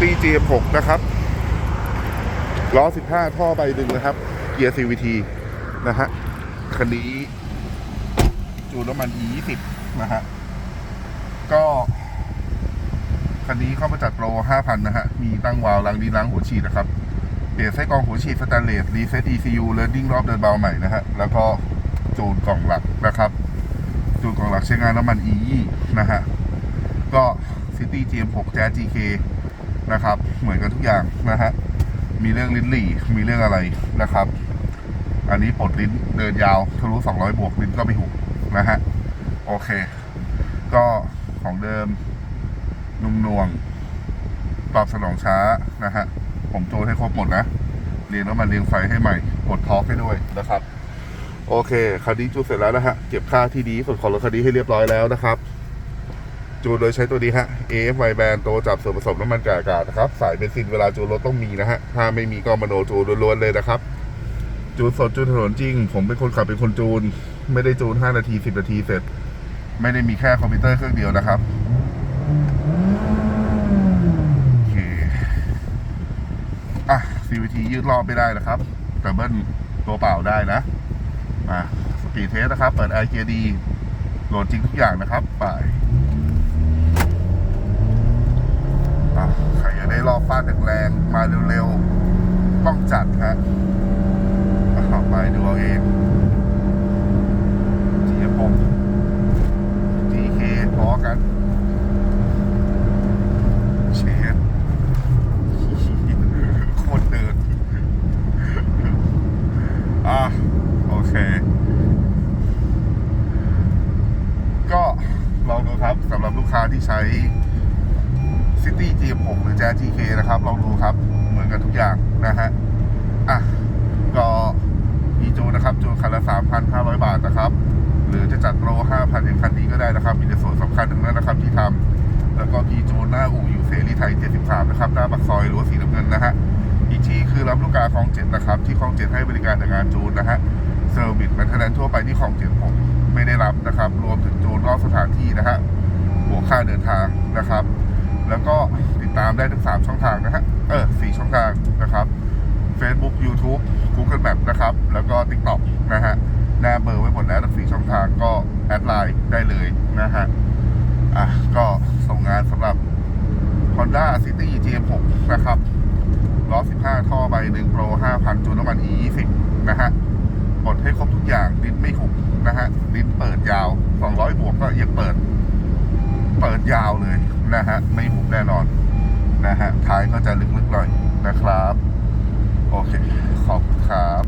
City GM6 นะครับล้อ 15 ท่อใบดึงนะครับ เกียร์ CVT นะฮะคันนี้จูนน้ำมัน E20 นะฮะก็คันนี้เข้ามาจัดโปร 5,000 นะฮะ มีตั้งวาล์วล้างดีล้างหัวฉีดนะครับ เปลี่ยนไส้กรองหัวฉีดสแตนเลสรีเซ็ต ECU เลิร์ดิ้งรอบเดินเบาใหม่นะฮะ แล้วก็จูนกล่องหลักนะครับจูนกล่องหลักใช้งานน้ำมัน E20 นะฮะ ก็ City GM6 Jazz GK นะครับ เหมือนกันทุกอย่างนะฮะมีเรื่องลิ้นหลี่มีเรื่องอะไรนะครับ อันนี้ปลดลิ้นเดินยาวทะลุ200 บวกลิ้นก็ไม่หุบนะฮะโอเค ก็ของเดิมนุ่มนวงตอบสนองช้านะฮะผมโจยให้ครบหมดนะเรียงแล้วมาเรียงไฟให้ใหม่กดท็อกให้ด้วยนะครับ โอเคคันนี้จูนเสร็จแล้วนะฮะเก็บค่าที่ดีที่สุดของรถคันนี้ให้เรียบร้อยแล้วนะครับ จูนโดยใช้ตัวนี้ฮะ AFY Band ตัวจับส่วนผสมน้ำมันกากอากาศนะครับ สายเบนซินเวลาจูนรถต้องมีนะฮะ ถ้าไม่มีก็มโนจูนล้วนๆเลยนะครับ จูนสดจูนถนนจริง ผมเป็นคนขับเป็นคนจูน ไม่ได้จูน 5 นาที 10 นาทีเสร็จ ไม่ได้มีแค่คอมพิวเตอร์เครื่องเดียวนะครับโอเคอะ CVT ยืดรอบไม่ได้นะครับ แต่เบิ้ลตัวเปล่าได้นะมาสปีดเทสนะครับ เปิด i อ d โหลดจริงทุกอย่างนะครับไปะใครอยากได้รอบฟาดแรงๆมาเร็วๆต้องจัดฮะอะไปดูเอาเอง GM 6 GK พอกันเชดโคตรเดินอะโอเค ก็ลองดูครับสำหรับลูกค้าที่ใช้ City G6 หรือ Jazz GK นะครับ ลองดูครับ เหมือนกันทุกอย่างนะฮะ อะ ก็มีจูนะครับ จูคันละ 3,500 บาทนะครับ หรือจะจัดโปร5,000อย่างคันนี้ก็ได้นะครับ มีในส่วนสำคัญทั้งนั้นนะครับที่ทำแล้วก็พีจูหน้าอู่อยู่เสรีไทย 73 นะครับ หน้าปากซอยหรือว่าสีน้ำเงินนะฮะ อีกที่คือรับลูกกาคลองเจ็ดนะครับ ที่คลองเจ็ดให้บริการแต่งานจูนนะฮะ เซอร์วิสแมนเทนแนนทั่วไปที่คลองเจ็ดผมไม่ได้รับนะครับ รวมถึงจูนนอกสถานที่นะฮะบวกค่าเดินทางนะครับ แล้วก็ติดตามได้ทั้ง 3 ช่องทางนะฮะ เออ4ช่องทางนะครับ Facebook YouTube Google Map นะครับ แล้วก็ TikTok นะฮะ หน้าเบอร์ไว้หมดแล้วทั้ง4ช่องทางก็แอดไลน์ได้เลยนะฮะ อะ ก็ส่งงานสำหรับ Honda City GM6 นะครับล้อ 15 ท่อใบหนึ่งโปร 5,000 จูนน้ำมัน E20 นะฮะปลดให้ครบทุกอย่างลิ้นไม่หุบนะฮะลิ้นเปิดยาว 200 บวกก็ยังเปิด เปิดยาวเลยนะฮะไม่หมุบแน่นอนนะฮะท้ายก็จะลึกๆหน่อยนะครับ โอเค ขอบคุณครับ